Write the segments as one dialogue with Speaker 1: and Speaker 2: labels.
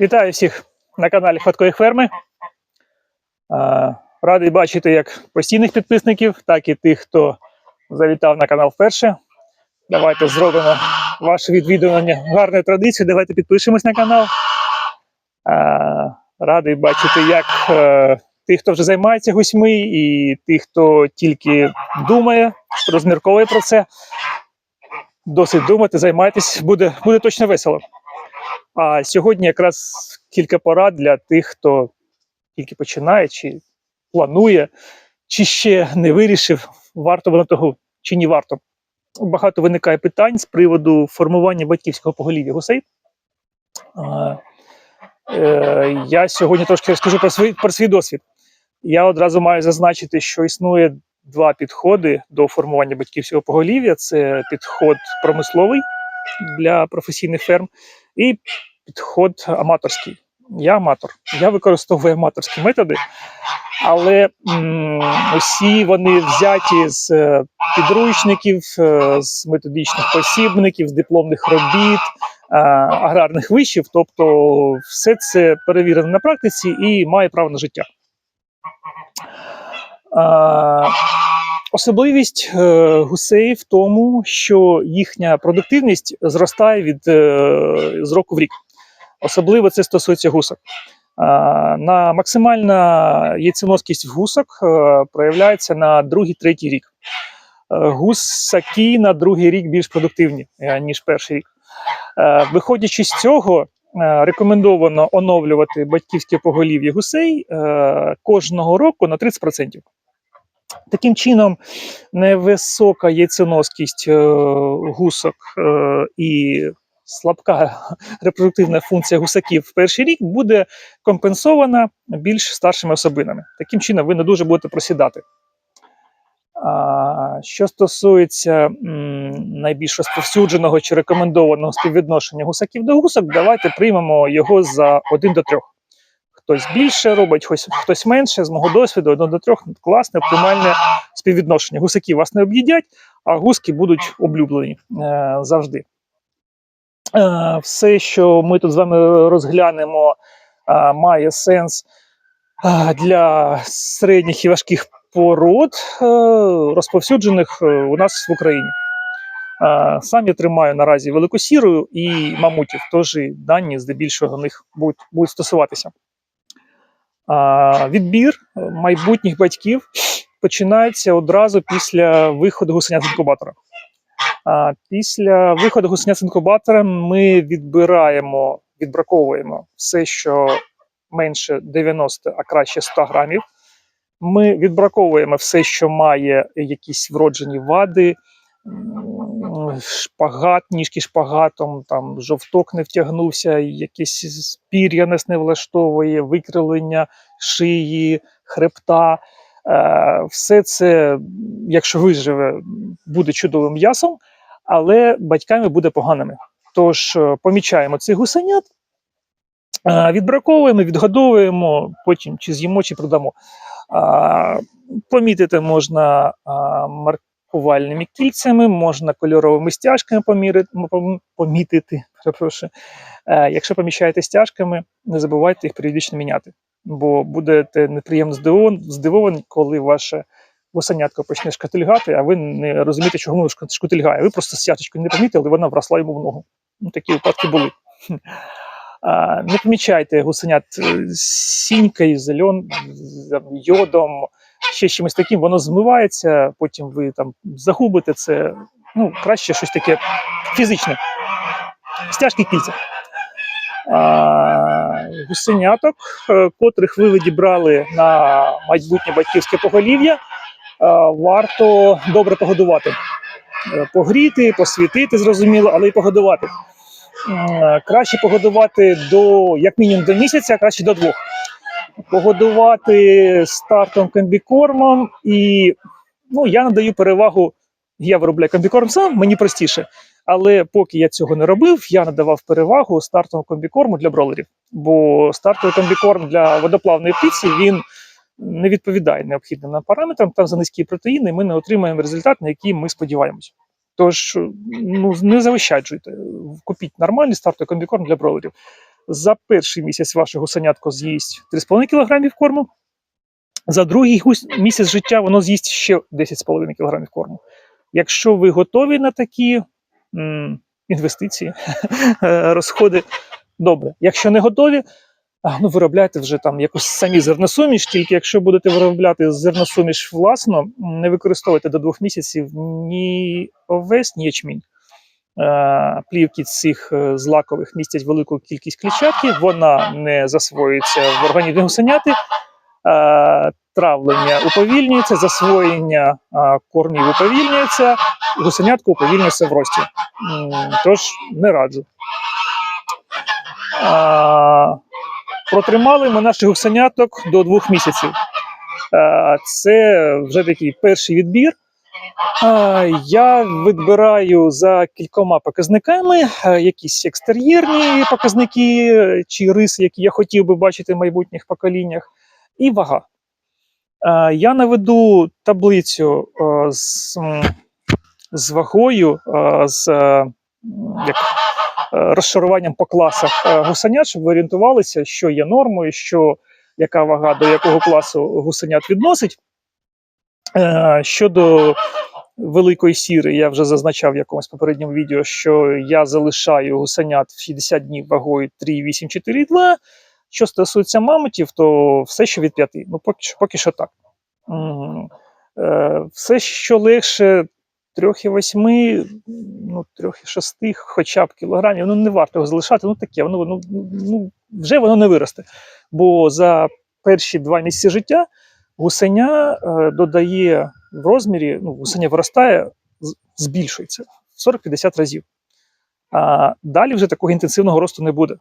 Speaker 1: Вітаю всіх на каналі Хваткої ферми. Радий бачити як постійних підписників, так і тих, хто завітав на канал вперше. Давайте зробимо ваше відвідування гарною традицією. Давайте підпишемось на канал. Радий бачити, як е, тих, хто вже займається гусьми, і тих, хто тільки думає, розмірковує про це. Досить думати, займайтесь, буде, буде точно весело. А сьогодні якраз кілька порад для тих, хто тільки починає, чи планує, чи ще не вирішив, варто воно того чи не варто. Багато виникає питань з приводу формування батьківського поголів'я гусей. Е, я сьогодні трошки розкажу про свій, про свій досвід. Я одразу маю зазначити, що існує два підходи до формування батьківського поголів'я: це підход промисловий для професійних ферм і підход аматорський. Я аматор, я використовую аматорські методи, але м, усі вони взяті з е, підручників, е, з методичних посібників, з дипломних робіт, е, аграрних вишів. Тобто, все це перевірено на практиці і має право на життя. Е, Особливість е, гусей в тому, що їхня продуктивність зростає від е, з року в рік. Особливо це стосується гусок. Е, на максимальна яйценоскість гусок проявляється на другий-третій рік. Гусаки на другий рік більш продуктивні, ніж перший рік. Виходячи з цього, рекомендовано оновлювати батьківське поголів'я гусей кожного року на 30%. Таким чином, невисока яйценоскість е, гусок е, і слабка репродуктивна функція гусаків в перший рік буде компенсована більш старшими особинами. Таким чином, ви не дуже будете просідати. Що стосується найбільш розповсюдженого чи рекомендованого співвідношення гусаків до гусок, давайте приймемо його за 1 до 3. Хтось більше робить, хтось, менше. З мого досвіду 1 до 3 класне, оптимальне співвідношення. Гусаки вас не об'їдять, а гуски будуть облюблені е, завжди. Е, все, що ми тут з вами розглянемо, е, має сенс е, для середніх і важких пород, е, розповсюджених е, у нас в Україні. Е, Сам я тримаю наразі великосірою і мамутів, тож дані здебільшого них будуть, будуть стосуватися. Відбір е, майбутніх батьків починається одразу після виходу гусенят з інкубатора. Після виходу гусенят з інкубатора ми відбираємо, відбраковуємо все, що менше 90, а краще 100 грамів. Ми відбраковуємо все, що має якісь вроджені вади, шпагат, ніжки шпагатом, там жовток не втягнувся, якесь пір'я нас не влаштовує, викривлення шиї, хребта. Е, Все це, якщо виживе, буде чудовим м'ясом, але батьками буде поганими. Тож е, помічаємо цих гусенят, е, відбраковуємо, відгодовуємо, потім чи з'їмо, чи продамо. Помітити можна а, маркувальними кільцями, можна кольоровими стяжками помірити, помітити. Перепрошую. Е, Якщо поміщаєте стяжками, не забувайте їх періодично міняти, бо будете неприємно здивовані, коли ваше гусенятко почне шкатильгати, а ви не розумієте, чого воно шка- шкутильгає. Ви просто стяжечку не помітили, вона вросла йому в ногу. Ну, такі випадки були. Не помічайте гусенят е, сінькою, зельон, йодом, ще чимось таким, воно змивається, потім ви там загубите це. Ну, краще щось таке фізичне. Стяжки кільця. А, гусеняток, е, котрих ви відібрали на майбутнє батьківське поголів'я, е, варто добре погодувати. Е, Погріти, посвітити, зрозуміло, але й погодувати. Краще погодувати до як мінімум до місяця, а краще до двох. Погодувати стартом комбікормом, і ну, я надаю перевагу. Я виробляю комбікорм сам, мені простіше. Але поки я цього не робив, я надавав перевагу стартовому комбікорму для бролерів. Бо стартовий комбікорм для водоплавної птиці він не відповідає необхідним нам параметрам. Там за низькі протеїни ми не отримаємо результат, на який ми сподіваємося. Тож ну, не заощаджуйте, купіть нормальний стартовий комбікорм для бролерів. За перший місяць ваше гусенятко з'їсть 3,5 кг корму. За другий місяць життя воно з'їсть ще 10,5 кг корму. Якщо ви готові на такі м, інвестиції, е, розходи, добре. Якщо не готові, ну, виробляйте вже там якусь самі зерносуміш, тільки якщо будете виробляти зерносуміш власно, не використовуйте до двох місяців ні овес, ні ячмінь. Е, Плівки цих е, злакових містять велику кількість клітчатки, вона не засвоюється в організмі гусеняти. Е, Травлення уповільнюється, засвоєння кормів уповільнюється, гусенятко уповільнюється в рості. Тож не раджу. Протримали ми наших гусеняток до двох місяців. Це вже такий перший відбір. Я відбираю за кількома показниками е, якісь екстер'єрні показники е, чи риси, які я хотів би бачити в майбутніх поколіннях, і вага. Е, Я наведу таблицю з, з вагою, з як, розшаруванням по класах гусенят, щоб ви орієнтувалися, що є нормою, що яка вага до якого класу гусенят відносить. Е, Щодо великої сіри, я вже зазначав в якомусь попередньому відео, що я залишаю гусенят в 60 днів вагою 3,8-4,2. Що стосується мамонтів, то все, що від 5. Ну, поки що, поки що так. Е, Все, що легше 3,8, ну, 3,6 хоча б кілограмів, ну не варто його залишати, ну таке, воно, ну, ну, вже воно не виросте. Бо за перші два місяці життя гусеня е, додає в розмірі, ну, гусеня виростає, збільшується 40-50 разів. А далі вже такого інтенсивного росту не буде.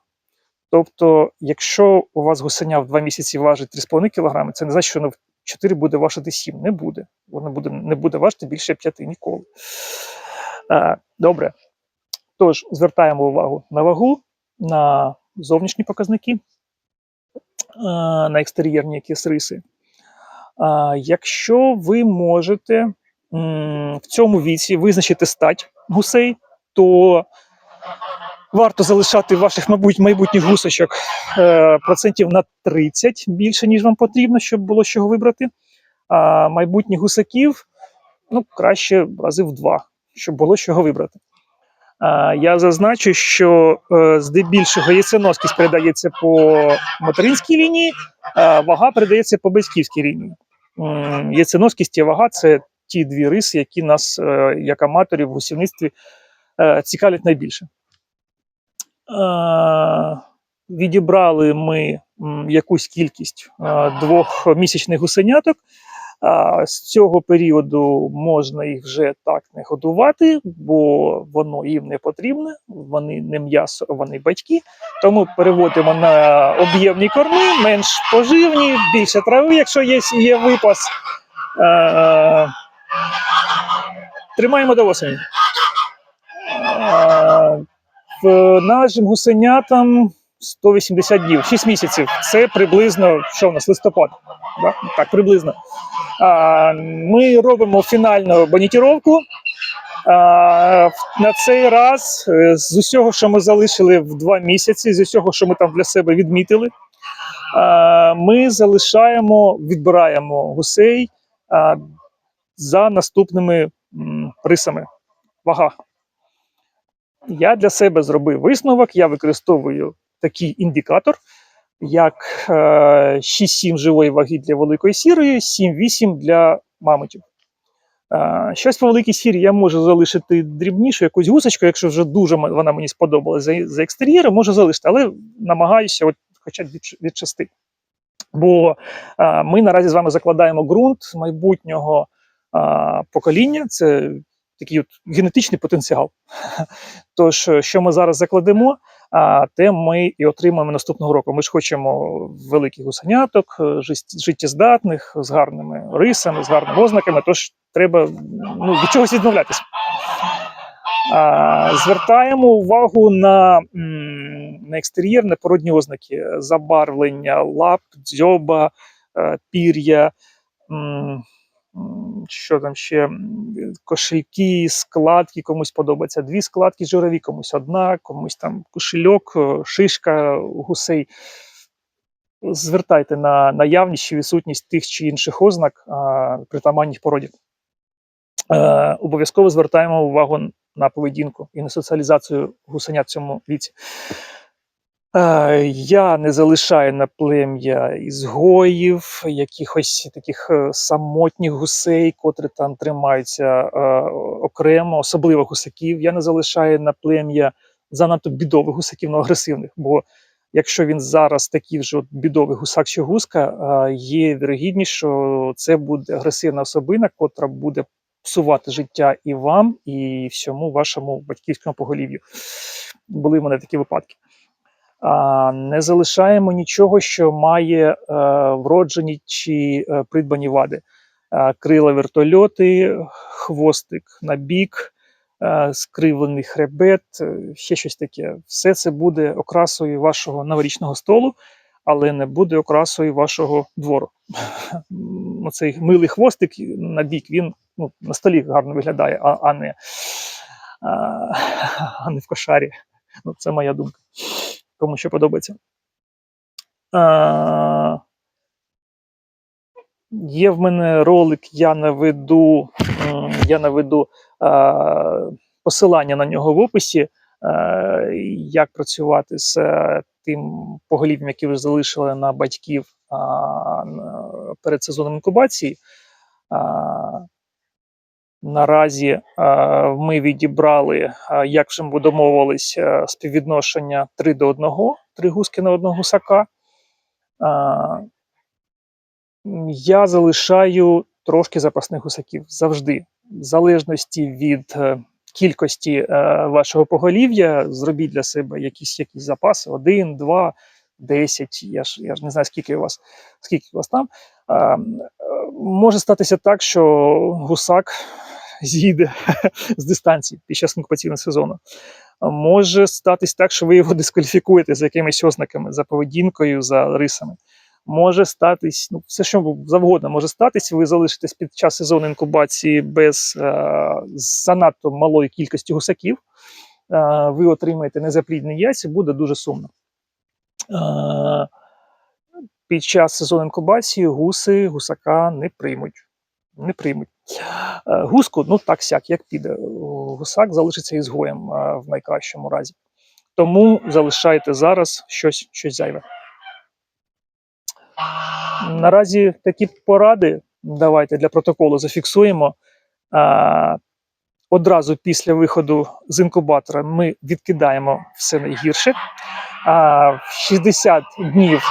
Speaker 1: Тобто, якщо у вас гусеня в 2 місяці важить 3,5 кг, це не значить, що в 4 буде важити 7. Не буде. Воно буде, не буде важити більше 5 ніколи. А, добре. Тож, звертаємо увагу на вагу, на зовнішні показники, на екстер'єрні якісь риси. Якщо ви можете в цьому віці визначити стать гусей, то варто залишати ваших, мабуть, майбутніх гусочок е, процентів на 30 більше, ніж вам потрібно, щоб було з чого вибрати. А майбутніх гусаків ну, краще рази в два, щоб було з чого вибрати. Я зазначу, що е, здебільшого яйценоскість передається по материнській лінії, вага передається по батьківській лінії. М, Яйценоскість і вага це ті дві риси, які нас, е, як аматорів в гусівництві, е, цікавлять найбільше. Е, Відібрали ми якусь кількість двохмісячних гусеняток. А з цього періоду можна їх вже так не годувати, бо воно їм не потрібне, вони не м'ясо, вони батьки. Тому переводимо на об'ємні корми, менш поживні, більше трави, якщо є, є випас. Тримаємо до осені. Нашим гусенятам 180 днів, 6 місяців. Це приблизно що в нас листопад. Да? Так, приблизно. А, Ми робимо фінальну банітіровку. А, На цей раз е, з усього, що ми залишили в два місяці, з усього, що ми там для себе відмітили, ми залишаємо, відбираємо гусей за наступними рисами. Вага. Я для себе зробив висновок, я використовую такий індикатор, як е, 6-7 живої ваги для великої сірої, 7-8 для мамонтів. Е, щось по великій сірі я можу залишити дрібнішу, якусь гусочку, якщо вже дуже вона мені сподобалась за, за екстер'єром, можу залишити, але намагаюся от, хоча б від, від 6. Бо е, ми наразі з вами закладаємо ґрунт майбутнього е, покоління. Це такий от генетичний потенціал. Тож, е, що ми зараз закладемо, те ми і отримаємо наступного року. Ми ж хочемо великих гусеняток, е, життєздатних, з гарними рисами, з гарними ознаками. Тож треба ну, від чогось відмовлятися. Звертаємо увагу на, на екстер'єр, на породні ознаки, забарвлення лап, дзьоба, е, пір'я. Що там ще кошельки, складки комусь подобається. Дві складки жирові, комусь одна, комусь там кошельок, е, шишка гусей. Звертайте на наявність чи відсутність тих чи інших ознак притаманних породі. Е, обов'язково звертаємо увагу на поведінку і на соціалізацію гусенят в цьому віці. Е, я не залишаю на плем'я ізгоїв, якихось таких е, самотніх гусей, котрі там тримаються е, окремо, особливо гусаків. Я не залишаю на плем'я занадто бідових гусаків, ну, агресивних. Бо якщо він зараз такий вже бідовий гусак чи гуска, є вірогідність, що це буде агресивна особина, котра буде псувати життя і вам, і всьому вашому батьківському поголів'ю. Були в мене такі випадки. Не залишаємо нічого, що має е, вроджені чи е, придбані вади. Е, крила вертольоти, хвостик на бік, скривлений хребет, ще щось таке. Все це буде окрасою вашого новорічного столу, але не буде окрасою вашого двору. Оцей милий хвостик на бік, він ну, на столі гарно виглядає, а, а, не, а, а не в кошарі. Ну, це моя думка кому що подобається. А, є в мене ролик, я наведу, я наведу а, посилання на нього в описі, а, як працювати з е, тим поголів'ям, які ви залишили на батьків а, перед сезоном інкубації. А, Наразі а, ми відібрали, а, як вже ми домовились, а, співвідношення 3 до 1, 3 гуски на одного гусака. А, Я залишаю трошки запасних гусаків завжди, в залежності від е, кількості е, вашого поголів'я, зробіть для себе якісь, якісь запаси: 1, 2, 10, я ж, я ж не знаю, скільки у вас, скільки у вас там. Е, може статися так, що гусак з'їде з дистанції під час інкубаційного сезону. Може статись так, що ви його дискваліфікуєте за якимись ознаками, за поведінкою, за рисами. Може статись, ну, все що завгодно може статись, ви залишитесь під час сезону інкубації без е, занадто малої кількості гусаків. Е, ви отримаєте незаплідні яйця, буде дуже сумно. Е, під час сезону інкубації гуси гусака не приймуть. Не приймуть. Е, Гуску, ну так сяк, як піде. Гусак залишиться ізгоєм е, в найкращому разі. Тому залишайте зараз щось, щось зайве. Наразі такі поради. Давайте для протоколу зафіксуємо. Одразу після виходу з інкубатора ми відкидаємо все найгірше. В 60 днів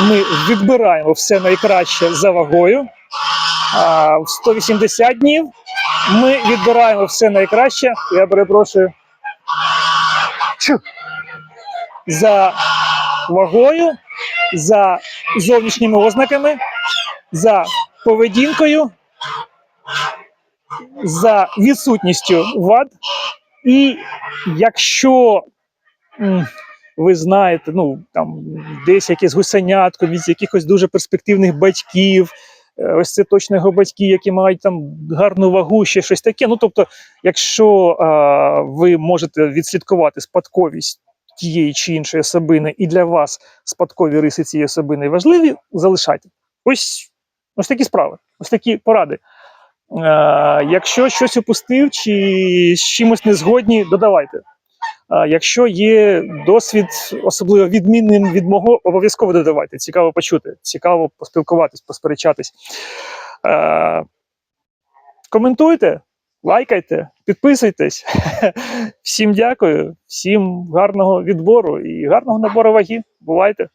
Speaker 1: ми відбираємо все найкраще за вагою. В 180 днів ми відбираємо все найкраще. Я перепрошую. За вагою, за зовнішніми ознаками, за поведінкою, за відсутністю вад. І якщо ви знаєте, ну там десь якесь гусенятко від якихось дуже перспективних батьків, ось це точно його батьки, які мають там гарну вагу, ще щось таке. Ну тобто, якщо а, ви можете відслідкувати спадковість тієї чи іншої особини, і для вас спадкові риси цієї особини важливі, залишайте. Ось, ось такі справи, ось такі поради. Е, якщо щось упустив чи з чимось не згодні, додавайте. Якщо є досвід, особливо відмінним від мого, обов'язково додавайте. Цікаво почути, цікаво поспілкуватись, посперечатись. Коментуйте, лайкайте, підписуйтесь. Всім дякую, всім гарного відбору і гарного набору ваги. Бувайте!